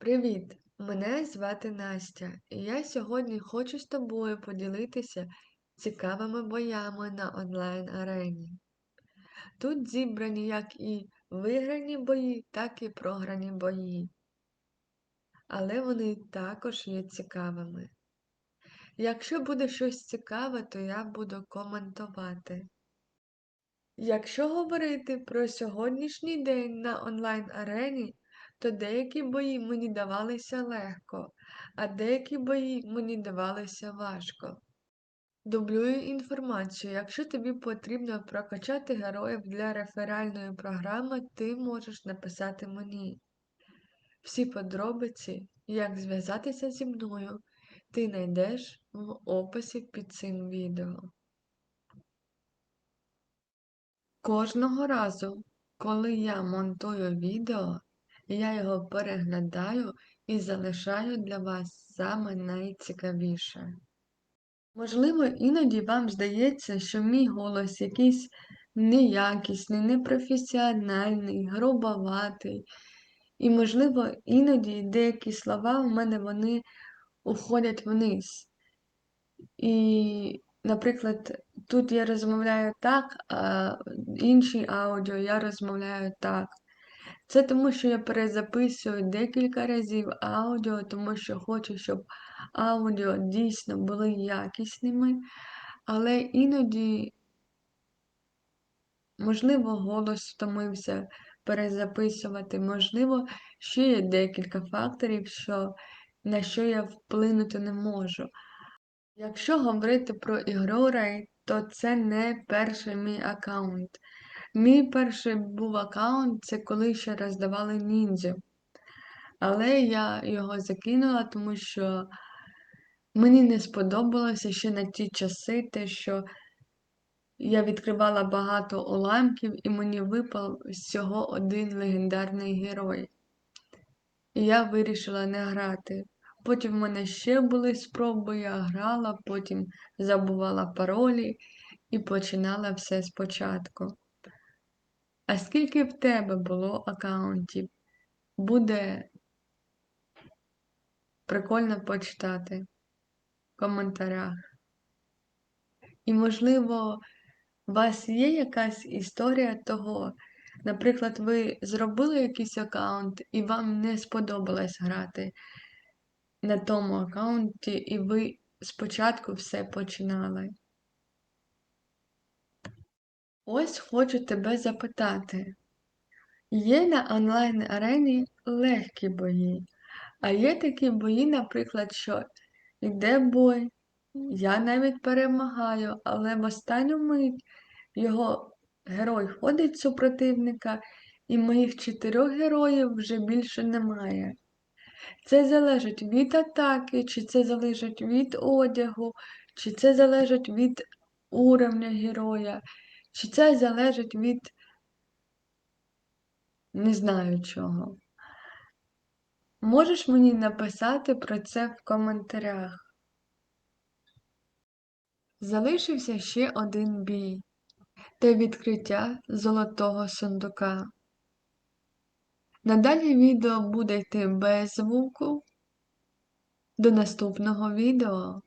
Привіт! Мене звати Настя, і я сьогодні хочу з тобою поділитися цікавими боями на онлайн-арені. Тут зібрані як і виграні бої, так і програні бої. Але вони також є цікавими. Якщо буде щось цікаве, то я буду коментувати. Якщо говорити про сьогоднішній день на онлайн-арені, то деякі бої мені давалися легко, а деякі бої мені давалися важко. Дублюю інформацію. Якщо тобі потрібно прокачати героїв для реферальної програми, ти можеш написати мені. Всі подробиці, як зв'язатися зі мною, ти знайдеш в описі під цим відео. Кожного разу, коли я монтую відео, я його переглядаю і залишаю для вас саме найцікавіше. Можливо, іноді вам здається, що мій голос якийсь неякісний, непрофесіональний, грубоватий. І, можливо, іноді деякі слова в мене вони уходять вниз. І, наприклад, тут я розмовляю так, а в іншій аудіо я розмовляю так. Це тому, що я перезаписую декілька разів аудіо, тому що хочу, щоб аудіо дійсно були якісними, але іноді, можливо, голос втомився перезаписувати, можливо, ще є декілька факторів, що, на що я вплинути не можу. Якщо говорити про Raid, то це не перший мій аккаунт. Мій перший був аккаунт, це коли ще роздавали ніндзю. Але я його закинула, тому що мені не сподобалося ще на ті часи те, що я відкривала багато уламків, і мені випав всього один легендарний герой. І я вирішила не грати. Потім в мене ще були спроби, я грала, потім забувала паролі і починала все спочатку. А скільки в тебе було аккаунтів? Буде прикольно почитати в коментарях. І, можливо, у вас є якась історія того, наприклад, ви зробили якийсь аккаунт і вам не сподобалось грати на тому аккаунті, і ви спочатку все починали. Ось хочу тебе запитати. Є на онлайн-арені легкі бої, а є такі бої, наприклад, що йде бой, я навіть перемагаю, але в останню мить його герой ходить супротивника, і моїх чотирьох героїв вже більше немає. Це залежить від атаки, чи це залежить від одягу, чи це залежить від уровня героя, чи це залежить від не знаю чого. Можеш мені написати про це в коментарях. Залишився ще один бій та відкриття золотого сундука. Надалі відео буде йти без звуку. До наступного відео.